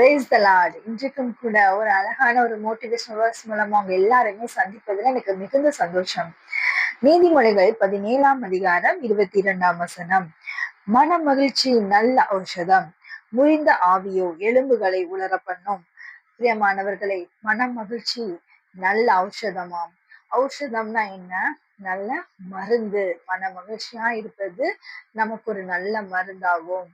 Brace த Lord இன்றைக்கும் கூட ஒரு அழகான ஒரு மோட்டிவேஷன் வேர்ஸ் மூலமா அவங்க எல்லாருமே சந்திப்பதில் எனக்கு மிகுந்த சந்தோஷம். நீதிமொழிகள் பதினேழாம் அதிகாரம் இருபத்தி இரண்டாம் வசனம். மன மகிழ்ச்சி நல்ல ஔஷதம். முறிந்த ஆவியோ எலும்புகளை உலர பண்ணும். பிரியமானவர்களை மன மகிழ்ச்சி நல்ல ஔஷதமாம். ஔஷதம்னா என்ன? நல்ல மருந்து மன மகிழ்ச்சியா இருப்பது நமக்கு ஒரு நல்ல மருந்தாகும்.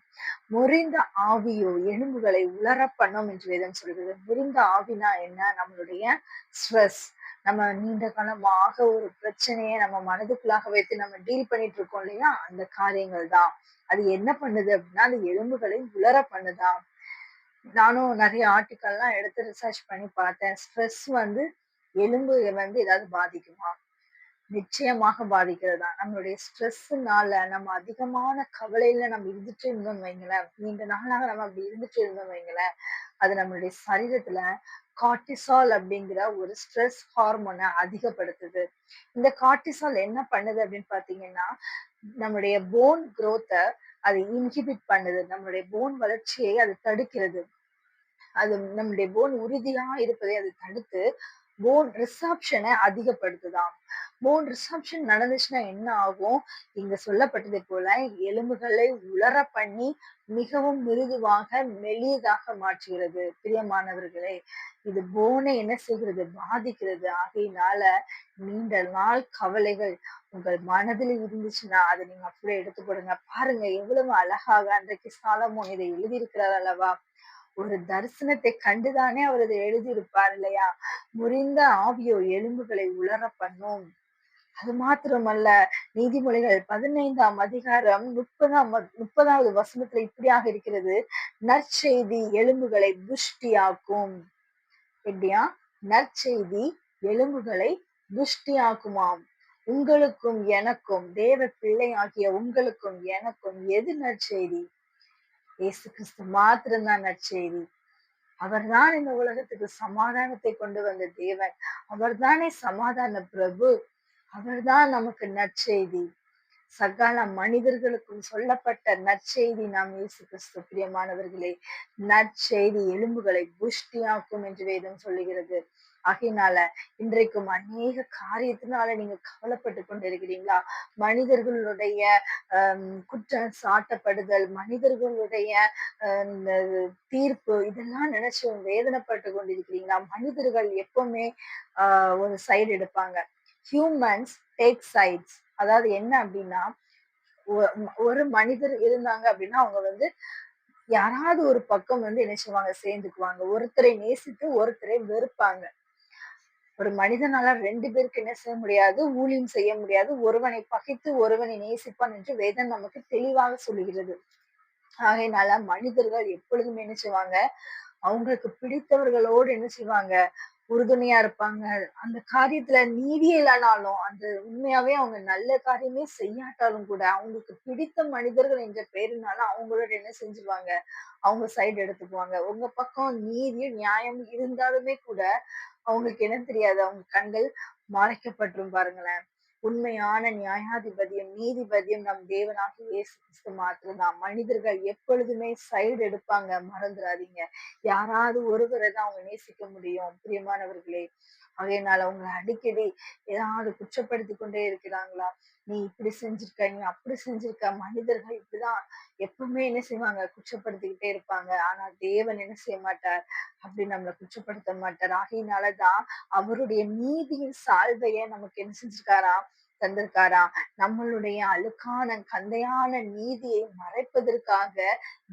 முறிந்த ஆவியோ எலும்புகளை உலர பண்ணோம் என்று வேதம் சொல்கிறது. முறிந்த ஆவினா என்ன? நம்மளுடைய ஸ்ட்ரெஸ் நம்ம நீண்ட காலமாக ஒரு பிரச்சனையை நம்ம மனதுக்குள்ளாக வைத்து நம்ம டீல் பண்ணிட்டு இருக்கோம் இல்லையா? அந்த காரியங்கள் தான். அது என்ன பண்ணுது அப்படின்னா அந்த எலும்புகளை உலர பண்ணுதான் நானும் நிறைய ஆர்டிக்கல்லாம் எடுத்து ரிசர்ச் பண்ணி பார்த்தேன். ஸ்ட்ரெஸ் வந்து எலும்பு வந்து ஏதாவது பாதிக்குமா? நிச்சயமாக பாதிக்கிறதா? நம்மளுடைய ஸ்ட்ரெஸ்ஸுனால நம்ம அதிகமான கவலையில நம்ம இருந்துட்டு இருந்தோம் வைங்களேன். நீண்ட நாளாக நம்ம அப்படி இருந்துட்டு இருந்தோம் வைங்களேன். அது நம்மளுடைய சரீரத்துல கார்டிசால் அப்படிங்கிற ஒரு ஸ்ட்ரெஸ் ஹார்மோனை அதிகப்படுத்துது. இந்த கார்டிசால் என்ன பண்ணுது அப்படின்னு பாத்தீங்கன்னா நம்மளுடைய போன் குரோத்தை அது இன்ஹிபிட் பண்ணுது. நம்மளுடைய போன் வளர்ச்சியை அது தடுக்கிறது. அது நம்முடைய போன் உறுதியா இருப்பதை அது தடுத்து போன் ரிசப்ஷனை அதிகப்படுத்துதான் போன் ரிசப்ஷன் நடந்துச்சுன்னா என்ன ஆகும்? இங்க சொல்லப்பட்டதை போல எலும்புகளை உலர பண்ணி மிகவும் மிருதுவாக மெலியதாக மாற்றுகிறது. பிரியமானவர்களே இது போனை என்ன செய்கிறது? பாதிக்கிறது. ஆகையினால நீண்ட நாள் கவலைகள் உங்கள் மனதில் இருந்துச்சுன்னா அதை நீங்க அப்படியே எடுத்து போடுங்க பாருங்க எவ்வளவு அழகாக அன்றைக்கு சாலமோ இதை எழுதியிருக்கிறார் அல்லவா? ஒரு தரிசனத்தை கண்டுதானே அவர் அதை எழுதியிருப்பார் இல்லையா? முறிந்த ஆவியோ எலும்புகளை உலர பண்ணும். அது மாத்திரமல்ல நீதிமொழிகள் பதினைந்தாம் அதிகாரம் முப்பதாம் முப்பதாவது வசனத்துல இப்படியாக இருக்கிறது. நற்செய்தி எலும்புகளை புஷ்டியாக்கும். எப்படியா? நற்செய்தி எலும்புகளை புஷ்டியாக்குமாம். உங்களுக்கும் எனக்கும் தேவ பிள்ளை ஆகிய உங்களுக்கும் எனக்கும் எது நற்செய்தி? இயேசு கிறிஸ்து மாத்திரம்தான் நற்செய்தி. அவர்தான் இந்த உலகத்துக்கு சமாதானத்தை கொண்டு வந்த தேவன். அவர்தானே சமாதான பிரபு. அவர்தான் நமக்கு நற்செய்தி. சகல மனிதர்களுக்கும் சொல்லப்பட்ட நற்செய்தி நாம் இயேசு கிறிஸ்து பிரியமானவர்களே. நற்செய்தி எலும்புகளை புஷ்டியாக்கும் என்று வேதம் சொல்லுகிறது. ஆகையினால இன்றைக்கும் அநேக காரியத்தினால நீங்க கவலைப்பட்டு கொண்டிருக்கிறீங்களா? மனிதர்களுடைய குற்றம் சாட்டப்படுதல் மனிதர்களுடைய தீர்ப்பு இதெல்லாம் நினைச்சு வேதனைப்பட்டு கொண்டிருக்கிறீங்களா? மனிதர்கள் எப்பவுமே ஆஹ் ஒரு சைடு எடுப்பாங்க. ஹியூமன்ஸ் டேக் சைட்ஸ் அதாவது என்ன அப்படின்னா ஒரு மனிதர் இருந்தாங்க அப்படின்னா அவங்க வந்து யாராவது ஒரு பக்கம் வந்து என்ன செய்வாங்க? சேர்ந்துக்குவாங்க. ஒருத்தரை நேசித்து ஒருத்தரை வெறுப்பாங்க. ஒரு மனிதனால ரெண்டு பேருக்கு என்ன செய்ய முடியாது? ஊழியம் செய்ய முடியாது. ஒருவனை பகைத்து ஒருவனை நேசிப்பான் என்று வேதம் நமக்கு தெளிவாக சொல்லுகிறது. ஆகையினால மனிதர்கள் எப்பொழுதுமே என்ன செய்வாங்க? அவங்களுக்கு பிடித்தவர்களோடு என்ன செய்வாங்க? உறுதுணையா இருப்பாங்க. அந்த காரியத்துல நீதியே இல்லைனாலும் அந்த உண்மையாவே அவங்க நல்ல காரியமே செய்யாட்டாலும் கூட அவங்களுக்கு பிடித்த மனிதர்கள் என்ற பேருனால அவங்களோட என்ன செஞ்சுருவாங்க? அவங்க சைடு எடுத்துக்குவாங்க. உங்க பக்கம் நீதியும் நியாயம் இருந்தாலுமே கூட அவங்களுக்கு என்ன தெரியாது. அவங்க கண்கள் மறைக்கப்பட்டுரும் பாருங்களேன். உண்மையான நியாயாதிபதியும் நீதிபதியும் நம் தேவனாக இயேசு கிறிஸ்து மாத்திரம்தான். மனிதர்கள் எப்பொழுதுமே சைடு எடுப்பாங்க. மறந்துடாதீங்க யாராவது ஒருவரை தான் அவங்க நேசிக்க முடியும். பிரியமானவர்களே ஆகையினால அவங்க அடிக்கடி ஏதாவது குற்றப்படுத்தி கொண்டே இருக்கிறாங்களா? நீ இப்படி செஞ்சிருக்க நீ அப்படி செஞ்சிருக்க மனிதர்கள் இப்படிதான் எப்பவுமே என்ன செய்வாங்க? குற்றப்படுத்திக்கிட்டே இருப்பாங்க. ஆனா தேவன் என்ன செய்ய மாட்டார்? அப்படி நம்மளை குற்றப்படுத்த மாட்டார். ஆகையினாலதான் அவருடைய நீதியின் சால்வைய நமக்கு என்ன செஞ்சிருக்காரா? தந்திருக்காரா? நம்மளுடைய அழுக்கான கந்தையான நீதியை மறைப்பதற்காக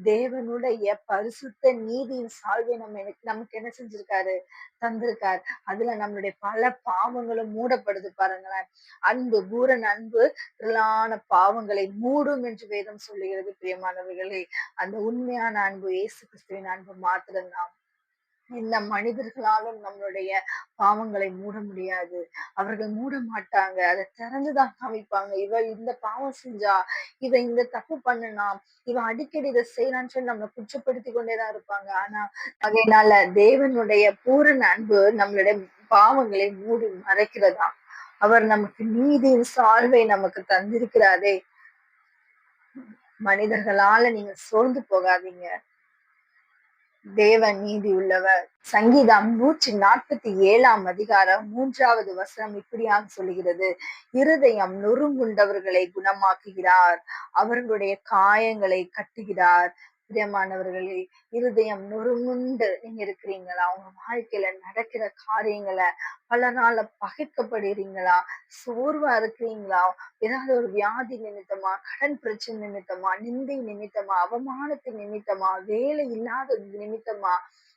தேவனுடைய பரிசுத்த நீதியின் சால்வை நம்ம நமக்கு என்ன செஞ்சிருக்காரு? தந்திருக்கார். அதுல நம்மளுடைய பல பாவங்களும் மூடப்படுது பாருங்களேன். அன்பு பூரன் அன்பு திரளான பாவங்களை மூடும் என்று வேதம் சொல்லுகிறது பிரியமானவர்களே. அந்த உண்மையான அன்பு இயேசு கிறிஸ்துவின் அன்பு மாத்திரம்தான். இந்த மனிதர்களாலும் நம்மளுடைய பாவங்களை மூட முடியாது. அவர்கள் மூட மாட்டாங்க. அதை திறந்துதான் காமிப்பாங்க. இவ இந்த பாவம் செஞ்சா இவ இந்த தப்பு பண்ணனா இவ அடிக்கடி இதை செய்யலான்னு சொல்லி நம்மளை குற்றப்படுத்தி கொண்டேதான் இருப்பாங்க. ஆனா அதனால தேவனுடைய பூரண அன்பு நம்மளுடைய பாவங்களை மூடி மறைக்கிறதா? அவர் நமக்கு நீதியின் சால்வை நமக்கு தந்திருக்கிறாரே. மனிதர்களால நீங்க சோர்ந்து போகாதீங்க. தேவன் நீதி உள்ளவர் சங்கீதம் நூற்றி நாற்பத்தி ஏழாம் அதிகாரம் மூன்றாவது வசனம் இப்படியாக சொல்லுகிறது. இருதயம் நொறுங்குண்டவர்களை குணமாக்குகிறார். அவர்களுடைய காயங்களை கட்டுகிறார். பிரியமானவர்களே இருதயம் நொறுமுண்டு நீங்க இருக்கிறீங்களா? உங்க வாழ்க்கையில நடக்கிற காரியங்களை பல நாள பகைக்கப்படுறீங்களா சோர்வா இருக்கிறீங்களா? ஏதாவது ஒரு வியாதி நிமித்தமா கடன் பிரச்சனை நிமித்தமா நிந்தை நிமித்தமா அவமானத்தின் நிமித்தமா வேலை இல்லாத நிமித்தமா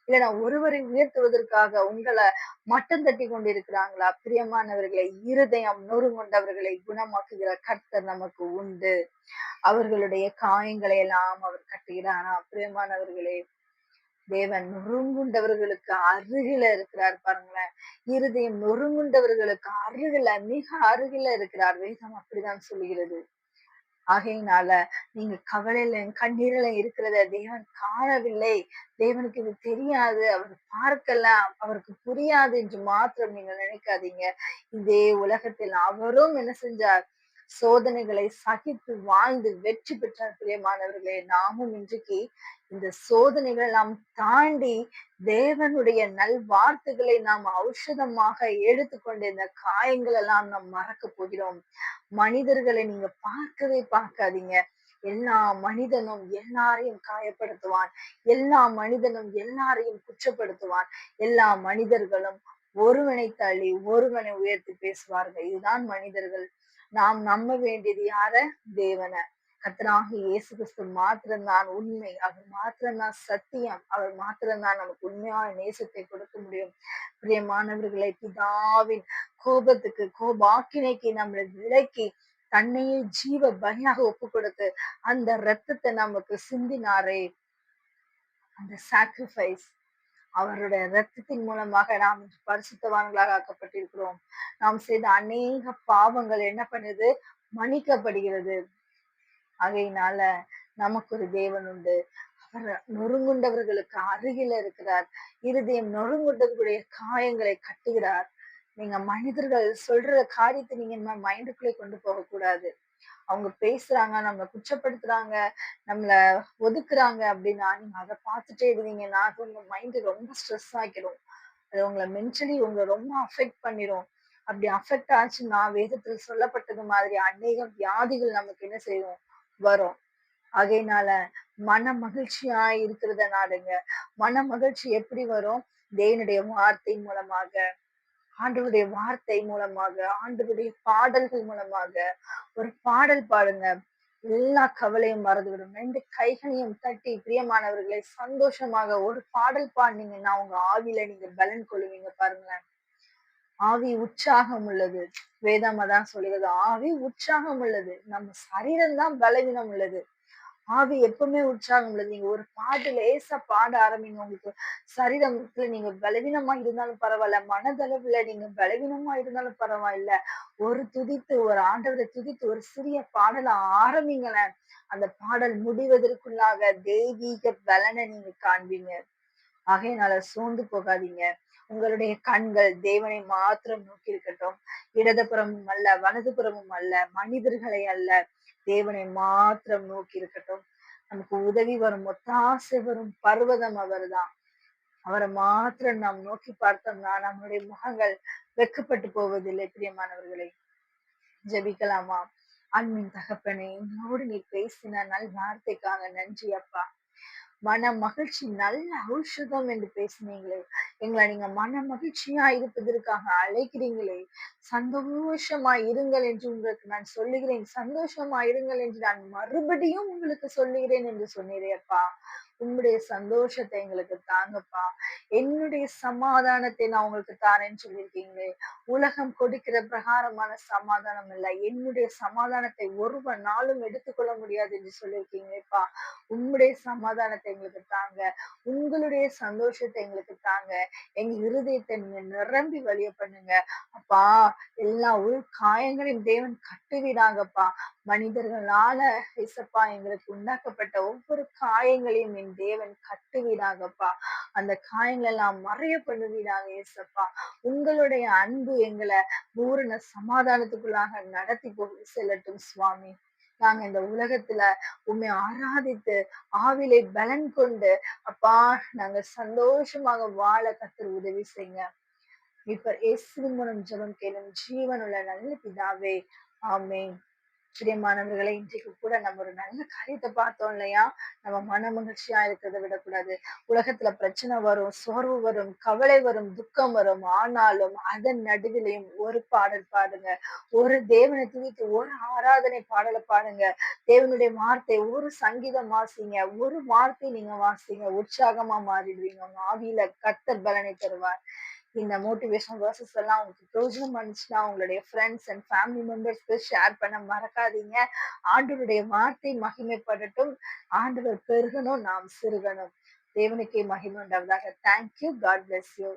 இல்லைன்னா ஒருவரை உயர்த்துவதற்காக உங்களை மட்டம் தட்டி கொண்டிருக்கிறாங்களா? பிரியமானவர்களை இருதயம் நொறுமுண்டவர்களை குணமாக்குகிற கர்த்தர் நமக்கு உண்டு. அவர்களுடைய காயங்களை எல்லாம் அவர் கட்டுகிறானா? பிரியமானவர்களே தேவன் நொறுங்குண்டவர்களுக்கு அருகில இருக்கிறார் பாருங்களேன். இருதயம் நொறுங்குண்டவர்களுக்கு அருகில மிக அருகில இருக்கிறார். வேதம் அப்படிதான் சொல்லுகிறது. ஆகையினால நீங்க கவலையில கண்ணீரில இருக்கிறத தேவன் காணவில்லை. தேவனுக்கு இது தெரியாது. அவர் பார்க்கல. அவருக்கு புரியாது என்று மாத்திரம் நீங்க நினைக்காதீங்க. இதே உலகத்தில் அவரும் என்ன செஞ்சார்? சோதனைகளை சகித்து வாழ்ந்து வெற்றி பெற்ற பிரியமானவர்களே. நாமும் இன்றைக்கு இந்த சோதனைகளை நாம் தாண்டி தேவனுடைய நல் வார்த்தைகளை நாம் ஔஷதமாக எடுத்துக்கொண்டு இந்த காயங்கள் எல்லாம் நாம் மறக்க போகிறோம். மனிதர்களை நீங்க பார்க்கவே பார்க்காதீங்க. எல்லா மனிதனும் எல்லாரையும் காயப்படுத்துவான். எல்லா மனிதனும் எல்லாரையும் குற்றப்படுத்துவான். எல்லா மனிதர்களும் ஒருவனை தள்ளி ஒருவனை உயர்த்தி பேசுவார்கள். இதுதான் மனிதர்கள். நாம் நம்ப வேண்டியது யார? தேவனை. கத்தனாக இயேசு கிறிஸ்து மாத்திரம்தான் உண்மை. அவர் மாத்திரம்தான் சத்தியம். அவர் மாத்திரம்தான் நமக்கு உண்மையான நேசத்தை கொடுக்க முடியும். பிரியமானவர்களை பிதாவின் கோபத்துக்கு கோபாக்கினைக்கு நம்மளை விலக்கி தன்னையே ஜீவ பலியாக ஒப்பு கொடுத்து அந்த ரத்தத்தை நமக்கு சிந்தினாரே. அந்த சாக்ரிஃபைஸ் அவருடைய ரத்தத்தின் மூலமாக நாம் இன்று பரிசுத்தவான்களாக ஆக்கப்பட்டிருக்கிறோம். நாம் செய்த அநேக பாவங்கள் என்ன பண்ணுது? மன்னிக்கப்படுகிறது. ஆகையினால நமக்கு ஒரு தேவன் உண்டு. அவர் நொறுங்குண்டவர்களுக்கு அருகில இருக்கிறார். இருதயம் நொறுங்குண்டவர்களுடைய காயங்களை கட்டுகிறார். நீங்க மனிதர்கள் சொல்ற காரியத்தை நீங்க நம்ம மைண்டுக்குள்ளே கொண்டு போக கூடாது அவங்க பேசுறாங்க நம்மளை குற்றப்படுத்துறாங்க நம்மள ஒதுக்குறாங்க அப்படின்னா நீங்க அதை பார்த்துட்டே இருந்தீங்கன்னா உங்க மைண்டு ரொம்ப ஸ்ட்ரெஸ் ஆக்கிடும் அது உங்களை மென்டலி உங்களை ரொம்ப அஃபெக்ட் பண்ணிடும் அப்படி அஃபெக்ட் ஆச்சுன்னா வேதத்தில் சொல்லப்பட்டது மாதிரி அநேக வியாதிகள் நமக்கு என்ன செய்யும்? வரும். ஆகையினால மன மகிழ்ச்சியா இருக்கிறத நாடுங்க. மன மகிழ்ச்சி எப்படி வரும்? தேவனுடைய வார்த்தை மூலமாக ஆண்டவருடைய வார்த்தை மூலமாக ஆண்டவருடைய பாடல்கள் மூலமாக. ஒரு பாடல் பாடுங்க. எல்லா கவலையும் மறந்துவிடும். ரெண்டு கைகளையும் தட்டி பிரியமானவர்களை சந்தோஷமாக ஒரு பாடல் பாடினீங்கன்னா உங்க ஆவில நீங்க பலன் கொள்ளுவீங்க பாருங்களேன். ஆவி உற்சாகம் உள்ளது. வேதம் அதான் சொல்லுகிறது. ஆவி உற்சாகம் உள்ளது. நம்ம சரீரம் தான் பலவீனம் உள்ளது. ஆவி எப்பவுமே உற்சாகம் உள்ளது. நீங்க ஒரு பாட்டு லேசா பாட ஆரம்பிங்க. உங்களுக்கு சரீரத்துல நீங்க பலவீனமா இருந்தாலும் பரவாயில்ல. மனதளவுல நீங்க பலவீனமா இருந்தாலும் பரவாயில்ல. ஒரு துதித்து ஒரு ஆண்டவரை துதித்து ஒரு சிறிய பாடல ஆரம்பிங்களேன். அந்த பாடல் முடிவதற்குள்ளாக தெய்வீக பலனை நீங்க காண்பீங்க. ஆகையினால சோர்ந்து போகாதீங்க. உங்களுடைய கண்கள் தேவனை மாத்திரம் நோக்கி இருக்கட்டும். இடதுபுறமும் அல்ல வலதுபுறமும் அல்ல மனிதர்களை அல்ல தேவனை மாத்திரம் நோக்கி இருக்கட்டும். நமக்கு உதவி வரும் ஒத்தாசை வரும் பர்வதம் அவர்தான். அவரை மாத்திரம் நாம் நோக்கி பார்த்தோம்னா நம்மளுடைய முகங்கள் வெக்கப்பட்டு போவதில்லை பிரியமானவர்களை. ஜெபிக்கலாமா? அன்பின் தகப்பனே என்னோடு நீ பேசின நல் வார்த்தைக்காக நன்றி அப்பா. மன மகிழ்ச்சி நல்ல ஔஷதம் என்று பேசினீங்களே. எங்களை நீங்க மன மகிழ்ச்சியா இருப்பதற்காக அழைக்கிறீங்களே. சந்தோஷமா இருங்கள் என்று உங்களுக்கு நான் சொல்லுகிறேன். சந்தோஷமா இருங்கள் என்று நான் மறுபடியும் உங்களுக்கு சொல்லுகிறேன் என்று சொன்னீரேப்பா உங்களுடைய சந்தோஷத்தை எங்களுக்கு தாங்கப்பா. என்னுடைய சமாதானத்தை நான் உங்களுக்கு தாரேன்னு சொல்லியிருக்கீங்களே. உலகம் கொடுக்கிற பிரகாரமான சமாதானம் இல்லை. என்னுடைய சமாதானத்தை ஒருவன் நாளும் எடுத்துக்கொள்ள முடியாது என்று சொல்லியிருக்கீங்களேப்பா. உங்களுடைய சமாதானத்தை எங்களுக்கு தாங்க. உங்களுடைய சந்தோஷத்தை எங்களுக்கு தாங்க. எங்க இருதயத்தை நீங்க நிரம்பி வழிய பண்ணுங்க. அப்பா எல்லா உள் காயங்களையும் தேவன் கட்டுவிடாங்கப்பா. மனிதர்களால இசப்பா எங்களுக்கு உண்டாக்கப்பட்ட ஒவ்வொரு காயங்களையும் என் தேவன் கட்டுவீடாகப்பா அந்த காயங்கள் எல்லாம் மறைய பண்ணுவீடாக ஏசப்பா உங்களுடைய அன்பு எங்களை பூரண சமாதானத்துக்குள்ளாக நடத்தி போக செல்லட்டும் சுவாமி. நாங்க இந்த உலகத்துல உண்மை ஆராதித்து ஆவிலை பலன் கொண்டு அப்பா நாங்க சந்தோஷமாக வாழ கத்தர் உதவி செய்யுங்க. இப்ப இயேசுவின் மூலம் ஜபம் கேளும் ஜீவனுள்ள நல்ல பிதாவே ஆமேன். பிரியமானவர்களை இன்றைக்கு கூட நம்ம ஒரு நல்ல காரியத்தை பார்த்தோம் இல்லையா? நம்ம மன மகிழ்ச்சியா இருக்கிறத விடக்கூடாது. உலகத்துல பிரச்சனை வரும் சோர்வு வரும் கவலை வரும் துக்கம் வரும். ஆனாலும் அதன் நடுவிலையும் ஒரு பாடல் பாடுங்க. ஒரு தேவனை துணிக்கு ஒரு ஆராதனை பாடலை பாடுங்க. தேவனுடைய வார்த்தை ஒரு சங்கீதம் வாசிங்க. ஒரு வார்த்தை நீங்க வாசிங்க. உற்சாகமா மாறிடுவீங்க. ஆவியில கத்தர் பலனை தருவார். இந்த மோட்டிவேஷனல் வேர்சஸ் எல்லாம் உங்களுக்கு பிரயோஜனம் பண்ணுச்சுன்னா உங்களுடைய ஃப்ரெண்ட்ஸ் அண்ட் ஃபேமிலி மெம்பர்ஸ்க்கு ஷேர் பண்ண மறக்காதீங்க. ஆண்டவருடைய வார்த்தை மகிமைப்படட்டும். ஆண்டவர் பெருகணும் நாம் சிறுகணும். தேவனுக்கே மகிமை உண்டாவதாக. Thank you God bless you